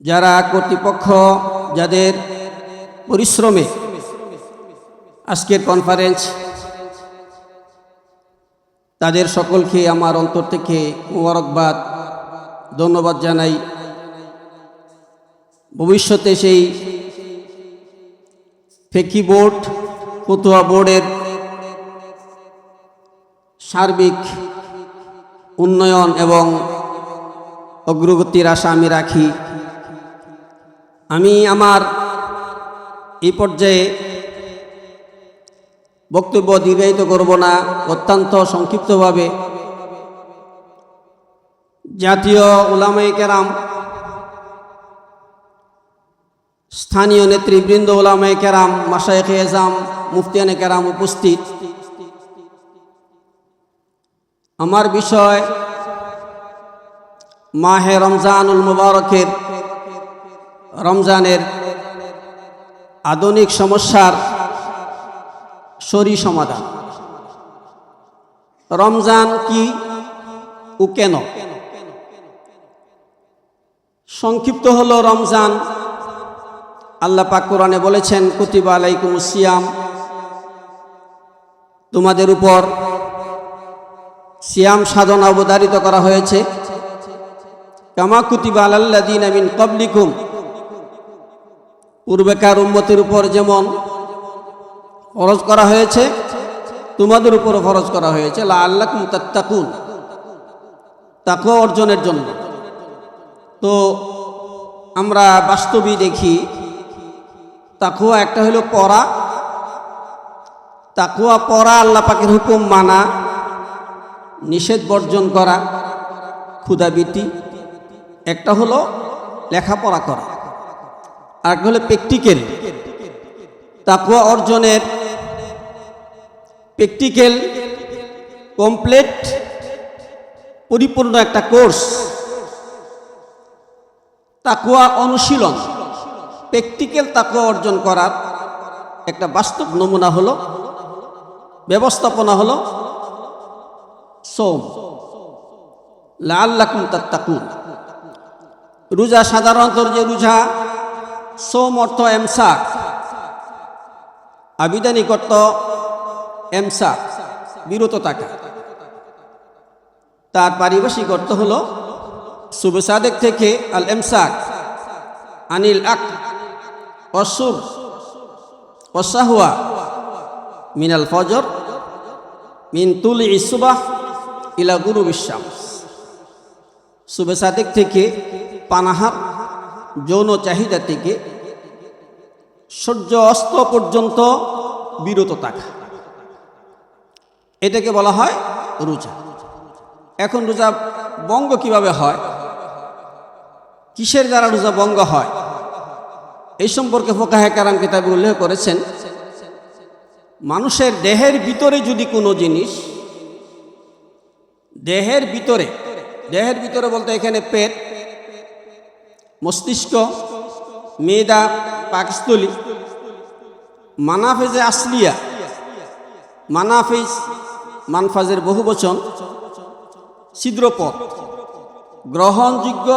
যারা কর্তৃপক্ষ যাদের পরিশ্রমে আজকের কনফারেন্স তাদের সকলকে আমার অন্তর থেকে মুবারকবাদ, ধন্যবাদ জানাই। ভবিষ্যতে সেই ফেকি বোর্ড, ফতুয়া বোর্ডের সার্বিক উন্নয়ন এবং অগ্রগতির আশা আমি রাখি। আমি আমার এই পর্যায়ে বক্তব্য দীর্ঘায়িত করব না, অত্যন্ত সংক্ষিপ্তভাবে। জাতীয় ওলামাই কেরাম, স্থানীয় নেতৃবৃন্দ ওলামাই কেরাম মাসায়েখ এজাম, মুফতিয়ানে কেরাম উপস্থিত। আমার বিষয় মাহে রমজানুল মুবারকের রমজানের আধুনিক সমস্যার সরি সমাধান। রমজান কি ও কেন? সংক্ষিপ্ত হলো রমজান, আল্লাহ পাক কোরআনে বলেছেন, কুতিবা আলাইকুম সিয়াম। তোমাদের উপর সিয়াম সাধনা অবধারিত করা হয়েছে। কামা কুতিবা আলাল্লাদিন আমিন কবলিকুম পূর্বেকার উম্মতের উপর যেমন ফরজ করা হয়েছে, তোমাদের উপরও ফরজ করা হয়েছে। লা আল্লাহ তাত্তাকুন তাকুয়া অর্জনের জন্য। তো আমরা বাস্তবই দেখি তাকুয়া একটা হলো পড়া। তাকুয়া পড়া আল্লাহ পাকের হুকুম মানা, নিষেধ বর্জন করা ক্ষুদাবৃত্তি একটা হলো লেখাপড়া করা। আর হলো প্র্যাকটিক্যাল। তাকুয়া অর্জনের প্র্যাকটিক্যাল কমপ্লিট পরিপূর্ণ একটা কোর্স। তাকুয়া অনুশীলন। প্র্যাকটিক্যাল তাকুয়া অর্জন করার একটা বাস্তব নমুনা হলো, ব্যবস্থাপনা হলো সোম। লাল্লাকুম তাত্তাকুন। রোজা সাধারণত যে রোজা সোম অর্থ এমসাক। আবিধানিক অর্থ এমসাক বিরত থাকা তার পারিভাষিক অর্থ হল সুবেসাদেক থেকে আল এমসাক, আনিল আক, অসুর, অসাহুয়া, মিনাল ফজর, মিন তুল ইসুবাহ ইলা গুরু বিশ্বাস সুবেসাদেক থেকে পানাহার যৌন চাহিদা থেকে সূর্য অস্ত পর্যন্ত বিরত থাকা। এটাকে বলা হয় রোজা। এখন রোজা বঙ্গ কীভাবে হয়? কিসের দ্বারা রোজা বঙ্গ হয়? এই সম্পর্কে ফোকাহে কারাম কিতাবে উল্লেখ করেছেন, মানুষের দেহের ভিতরে যদি কোনো জিনিস, দেহের ভিতরে দেহের ভিতরে বলতে এখানে পেট মস্তিষ্ক মেদা পাকস্থলী, মানাফেজে আসলিয়া, মানাফিজ, মানফাজের বহু বচন, ছিদ্রপথ, গ্রহণযোগ্য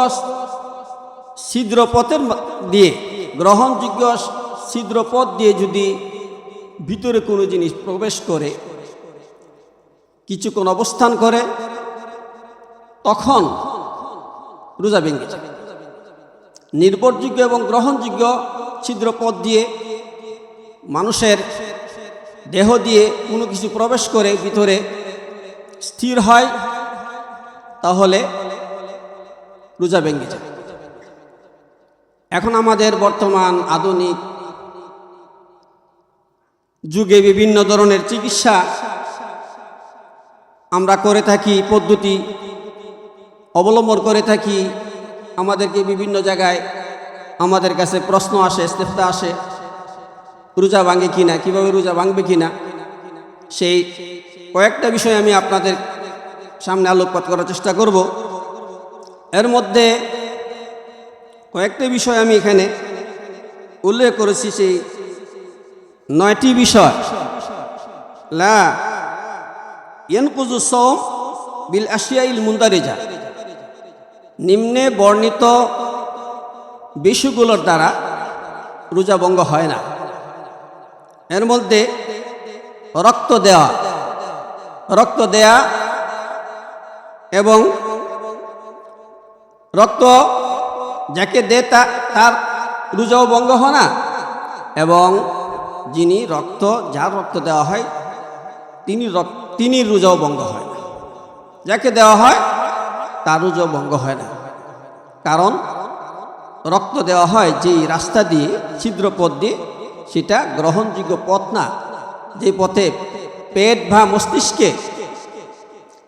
ছিদ্রপথের দিয়ে, গ্রহণযোগ্য ছিদ্রপথ দিয়ে যদি ভিতরে কোনো জিনিস প্রবেশ করে, কিছুক্ষণ অবস্থান করে, তখন রোজা ভেঙে যায়। নির্ভরযোগ্য এবং গ্রহণযোগ্য ছিদ্রপথ দিয়ে মানুষের দেহ দিয়ে কোনো কিছু প্রবেশ করে ভিতরে স্থির হয়, তাহলে রোজা ভেঙে যায়। এখন আমাদের বর্তমান আধুনিক যুগে বিভিন্ন ধরনের চিকিৎসা আমরা করে থাকি, পদ্ধতি অবলম্বন করে থাকি আমাদেরকে বিভিন্ন জায়গায় আমাদের কাছে প্রশ্ন আসে, ইস্তেফতা আসে, রোজা ভাঙে কিনা, কীভাবে রোজা ভাঙবে কিনা? সেই কয়েকটা বিষয় আমি আপনাদের সামনে আলোকপাত করার চেষ্টা করব। এর মধ্যে কয়েকটা বিষয় আমি এখানে উল্লেখ করেছি, সেই নয়টি বিষয়। লা ইয়ানকুজু সৌম বিল আশিয়াইল মুন্দারেজা নিম্নে বর্ণিত বিষুগুলোর দ্বারা রোজা ভঙ্গ হয় না। এর মধ্যে রক্ত দেওয়া রক্ত দেয়া এবং রক্ত যাকে দে তার রোজাও ভঙ্গ হয় না এবং যিনি রক্ত, যার রক্ত দেওয়া হয়, তিনি তিনি রোজাও ভঙ্গ হয় যাকে দেওয়া হয় তার রোজাও ভঙ্গ হয় না। কারণ রক্ত দেওয়া হয় যেই রাস্তা দিয়ে ছিদ্র পথ দিয়ে, সেটা গ্রহণযোগ্য পথ না। যে পথে পেট বা মস্তিষ্কে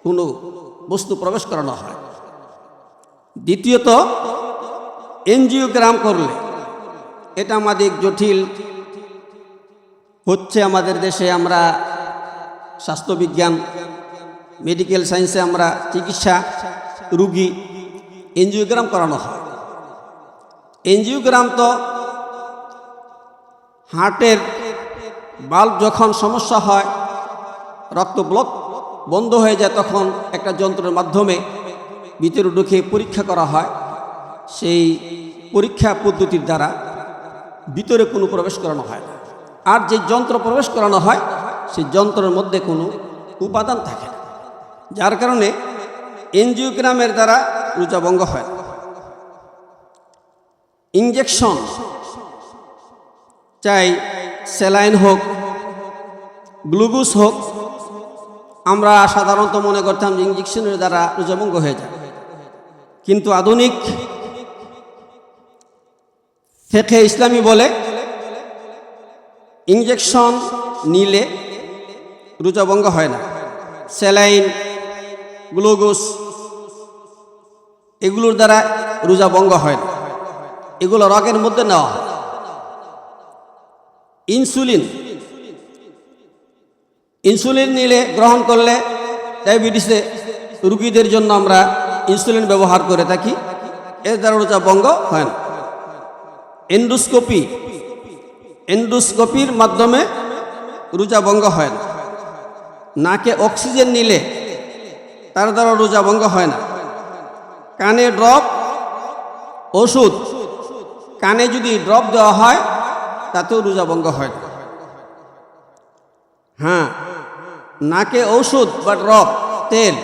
কোনো বস্তু প্রবেশ করানো হয়। দ্বিতীয়ত, এনজিওগ্রাম করলে এটা আমাদের জটিল। হচ্ছে আমাদের দেশে আমরা স্বাস্থ্যবিজ্ঞান, মেডিকেল সায়েন্সে আমরা চিকিৎসা রুগী এনজিওগ্রাম করানো হয়। এনজিওগ্রাম তো হার্টের বাল্ব যখন সমস্যা হয়, রক্ত ব্লক বন্ধ হয়ে যায়, তখন একটা যন্ত্রের মাধ্যমে ভিতরে ঢুকে পরীক্ষা করা হয়। সেই পরীক্ষা পদ্ধতির দ্বারা ভিতরে কোনো প্রবেশ করানো হয় না। আর যে যন্ত্র প্রবেশ করানো হয়, সেই যন্ত্রের মধ্যে কোনো উপাদান থাকে যার কারণে এনজিওগ্রামের দ্বারা রোজাভঙ্গ হয়। ইঞ্জেকশন চাই স্যালাইন হোক, গ্লুকোজ হোক, আমরা সাধারণত মনে করতাম যে ইঞ্জেকশনের দ্বারা রোজাভঙ্গ হয়ে যায়। কিন্তু আধুনিক ফেকে ইসলামী বলে ইঞ্জেকশন নিলে রোজাভঙ্গ হয় না। স্যালাইন গ্লুকোজ, এগুলোর দ্বারা রোজা ভঙ্গ হয় না। এগুলো রগের মধ্যে নেওয়া হয়। ইনসুলিন ইনসুলিন নিলে গ্রহণ করলে ডায়াবেটিসে রুগীদের জন্য আমরা ইনসুলিন ব্যবহার করে থাকি। এর দ্বারা রোজা ভঙ্গ হয় না। এন্ডোস্কোপি, এন্ডোস্কোপির মাধ্যমে রোজা ভঙ্গ হয় না। নাকে অক্সিজেন নিলে তার দ্বারা রোজা ভঙ্গ হয় না। কানে ড্রপ, ওষুধ। কানে যদি ড্রপ দেওয়া হয়, তাতেও রোজা ভঙ্গ হয় না। হ্যাঁ নাকে ঔষধ বা ড্রপ, তেল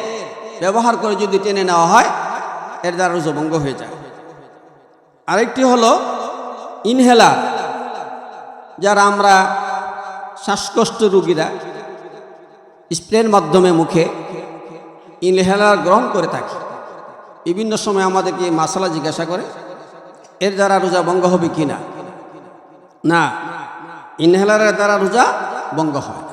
ব্যবহার করে যদি টেনে নেওয়া হয়, এর দ্বারা রোজা ভঙ্গ হয়ে যায়। আরেকটি হলো ইনহেলার, যারা আমরা শ্বাসকষ্ট রুগীরা স্প্রের মাধ্যমে মুখে ইনহেলার গ্রহণ করে থাকি। বিভিন্ন সময় আমাদেরকে মাসালা জিজ্ঞাসা করে, এর দ্বারা রোজা ভঙ্গ হবে কি না না। ইনহেলারের দ্বারা রোজা ভঙ্গ হয়।